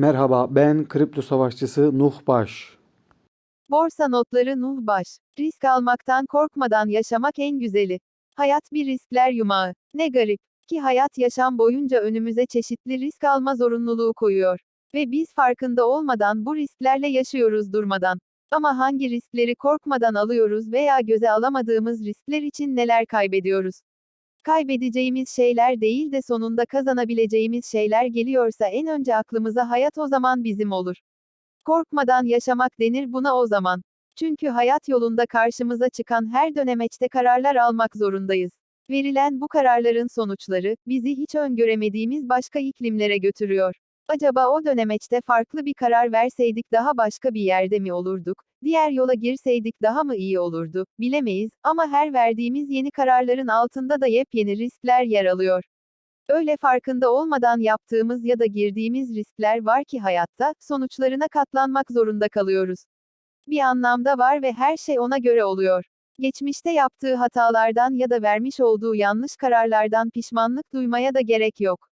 Merhaba, ben kripto savaşçısı Nuh Baş. Borsa notları Nuh Baş. Risk almaktan korkmadan yaşamak en güzeli. Hayat bir riskler yumağı. Ne garip ki hayat yaşam boyunca önümüze çeşitli risk alma zorunluluğu koyuyor. Ve biz farkında olmadan bu risklerle yaşıyoruz durmadan. Ama hangi riskleri korkmadan alıyoruz veya göze alamadığımız riskler için neler kaybediyoruz? Kaybedeceğimiz şeyler değil de sonunda kazanabileceğimiz şeyler geliyorsa en önce aklımıza hayat o zaman bizim olur. Korkmadan yaşamak denir buna o zaman. Çünkü hayat yolunda karşımıza çıkan her dönemeçte kararlar almak zorundayız. Verilen bu kararların sonuçları, bizi hiç öngöremediğimiz başka iklimlere götürüyor. Acaba o dönemeçte farklı bir karar verseydik daha başka bir yerde mi olurduk? Diğer yola girseydik daha mı iyi olurdu? Bilemeyiz ama her verdiğimiz yeni kararların altında da yepyeni riskler yer alıyor. Öyle farkında olmadan yaptığımız ya da girdiğimiz riskler var ki hayatta, sonuçlarına katlanmak zorunda kalıyoruz. Bir anlamda var ve her şey ona göre oluyor. Geçmişte yaptığı hatalardan ya da vermiş olduğu yanlış kararlardan pişmanlık duymaya da gerek yok.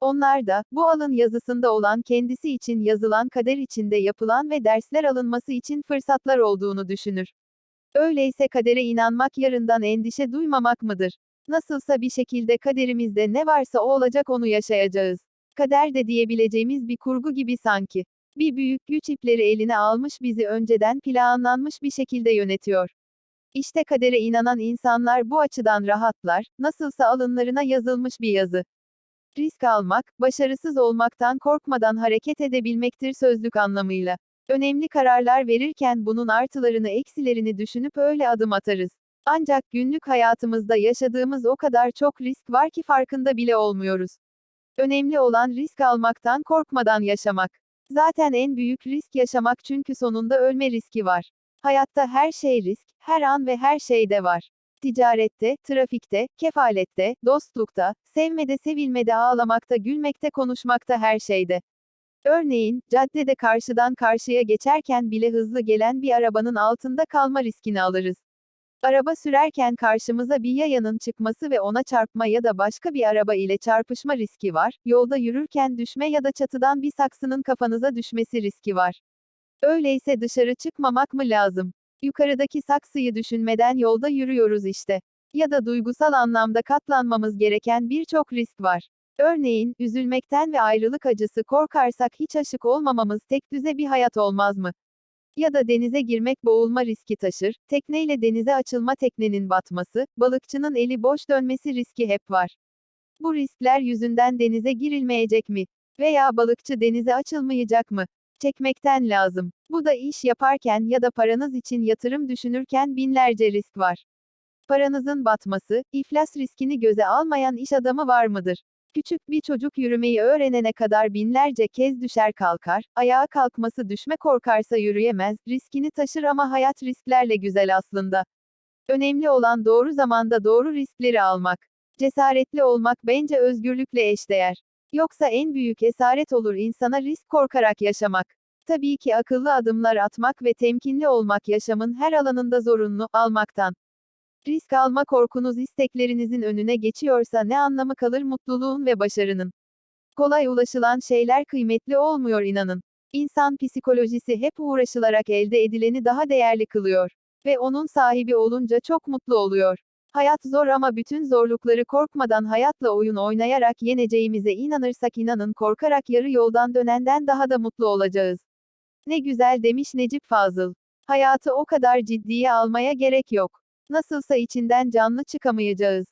Onlar da, bu alın yazısında olan kendisi için yazılan kader içinde yapılan ve dersler alınması için fırsatlar olduğunu düşünür. Öyleyse kadere inanmak yarından endişe duymamak mıdır? Nasılsa bir şekilde kaderimizde ne varsa o olacak onu yaşayacağız. Kader de diyebileceğimiz bir kurgu gibi sanki. Bir büyük güç ipleri eline almış bizi önceden planlanmış bir şekilde yönetiyor. İşte kadere inanan insanlar bu açıdan rahatlar, nasılsa alınlarına yazılmış bir yazı. Risk almak, başarısız olmaktan korkmadan hareket edebilmektir sözlük anlamıyla. Önemli kararlar verirken bunun artılarını eksilerini düşünüp öyle adım atarız. Ancak günlük hayatımızda yaşadığımız o kadar çok risk var ki farkında bile olmuyoruz. Önemli olan risk almaktan korkmadan yaşamak. Zaten en büyük risk yaşamak çünkü sonunda ölme riski var. Hayatta her şey risk, her an ve her şeyde var. Ticarette, trafikte, kefalette, dostlukta, sevmede sevilmede ağlamakta gülmekte konuşmakta her şeyde. Örneğin, caddede karşıdan karşıya geçerken bile hızlı gelen bir arabanın altında kalma riskini alırız. Araba sürerken karşımıza bir yayanın çıkması ve ona çarpma ya da başka bir araba ile çarpışma riski var, yolda yürürken düşme ya da çatıdan bir saksının kafanıza düşmesi riski var. Öyleyse dışarı çıkmamak mı lazım? Yukarıdaki saksıyı düşünmeden yolda yürüyoruz işte. Ya da duygusal anlamda katlanmamız gereken birçok risk var. Örneğin, üzülmekten ve ayrılık acısı korkarsak hiç aşık olmamamız tek düze bir hayat olmaz mı? Ya da denize girmek boğulma riski taşır, tekneyle denize açılma teknenin batması, balıkçının eli boş dönmesi riski hep var. Bu riskler yüzünden denize girilmeyecek mi? Veya balıkçı denize açılmayacak mı? Çekmekten lazım. Bu da iş yaparken ya da paranız için yatırım düşünürken binlerce risk var. Paranızın batması, iflas riskini göze almayan iş adamı var mıdır? Küçük bir çocuk yürümeyi öğrenene kadar binlerce kez düşer kalkar, ayağa kalkması düşme korkarsa yürüyemez, riskini taşır ama hayat risklerle güzel aslında. Önemli olan doğru zamanda doğru riskleri almak. Cesaretli olmak bence özgürlükle eşdeğer. Yoksa en büyük esaret olur insana risk korkarak yaşamak. Tabii ki akıllı adımlar atmak ve temkinli olmak yaşamın her alanında zorunlu, almaktan. Risk alma korkunuz isteklerinizin önüne geçiyorsa ne anlamı kalır mutluluğun ve başarının? Kolay ulaşılan şeyler kıymetli olmuyor inanın. İnsan psikolojisi hep uğraşılarak elde edileni daha değerli kılıyor. Ve onun sahibi olunca çok mutlu oluyor. Hayat zor ama bütün zorlukları korkmadan hayatla oyun oynayarak yeneceğimize inanırsak inanın korkarak yarı yoldan dönenden daha da mutlu olacağız. Ne güzel demiş Necip Fazıl. Hayatı o kadar ciddiye almaya gerek yok. Nasılsa içinden canlı çıkamayacağız.